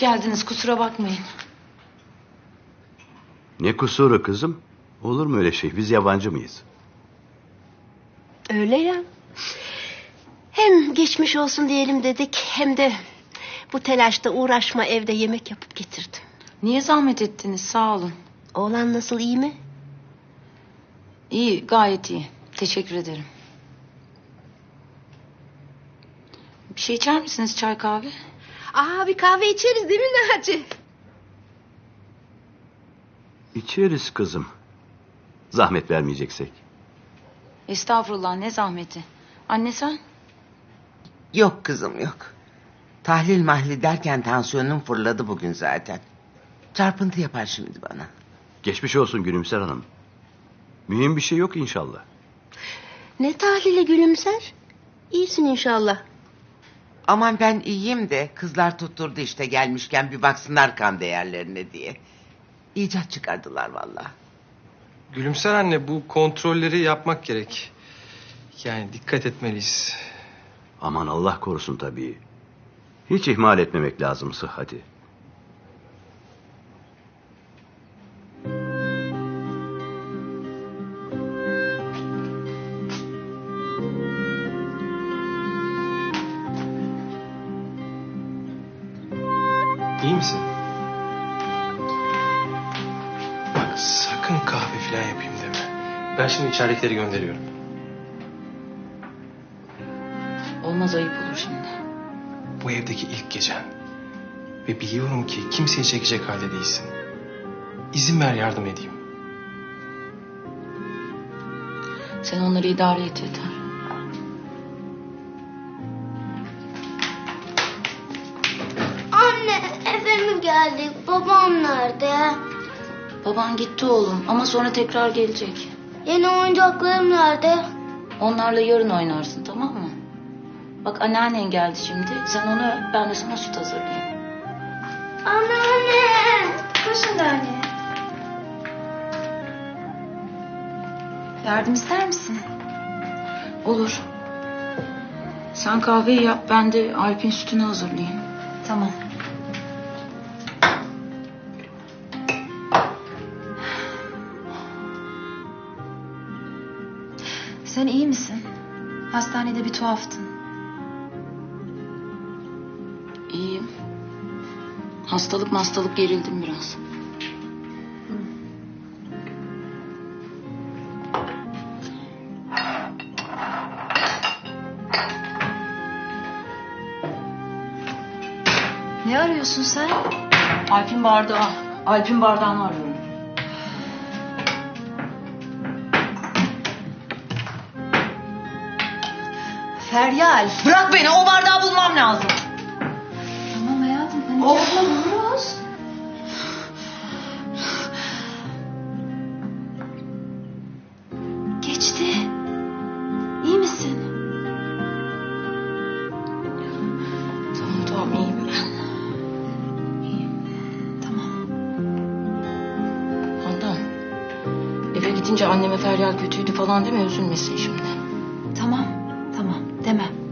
Geldiniz kusura bakmayın. Ne kusuru kızım? Olur mu öyle şey? Biz yabancı mıyız? Öyle ya. Hem geçmiş olsun diyelim dedik hem de bu telaşta uğraşma evde yemek yapıp getirdim. Niye zahmet ettiniz sağ olun. Oğlan nasıl iyi mi? İyi gayet iyi. Teşekkür ederim. Bir şey içer misiniz çay kahve? Aa bir kahve içeriz değil mi Naci? İçeriz kızım. Zahmet vermeyeceksek. Estağfurullah ne zahmeti. Anne sen? Yok kızım yok. Tahlil mahli derken tansiyonum fırladı bugün zaten. Çarpıntı yapar şimdi bana. Geçmiş olsun Gülümser Hanım. Mühim bir şey yok inşallah. Ne tahlili gülümser? İyisin inşallah. Aman ben iyiyim de kızlar tutturdu işte gelmişken bir baksınlar kan değerlerine diye. İcat çıkardılar vallahi. Gülümser anne bu kontrolleri yapmak gerek. Yani dikkat etmeliyiz. Aman Allah korusun tabii. Hiç ihmal etmemek lazım sıhhati. İyi misin? Bak sakın kahve falan yapayım deme. Ben şimdi içeridekileri gönderiyorum. Olmaz ayıp olur şimdi. Bu evdeki ilk gecen. Ve biliyorum ki kimseye çekecek halde değilsin. İzin ver yardım edeyim. Sen onları idare et yeter. Geldik? Babam nerede? Baban gitti oğlum ama sonra tekrar gelecek. Yeni oyuncaklarım nerede? Onlarla yarın oynarsın tamam mı? Bak anneannen geldi şimdi. Sen onu öp, ben de sana süt hazırlayayım. Anneanne. Koşun anne. Yardım ister misin? Olur. Sen kahveyi yap ben de Alp'in sütünü hazırlayayım. Sen iyi misin? Hastanede bir tuhaftın. İyiyim. Hastalık hastalık gerildim biraz. Ne arıyorsun sen? Alp'in bardağı. Alp'in bardağını arıyorum. Feryal. Bırak beni o bardağı bulmam lazım. Tamam hayatım panik yapma buluruz. Geçti. İyi misin? Tamam tamam iyiyim ben. İyiyim. Tamam. Handan. Eve gidince anneme Feryal kötüydü falan deme üzülmesin şimdi. Tamam. Tamam. Demem.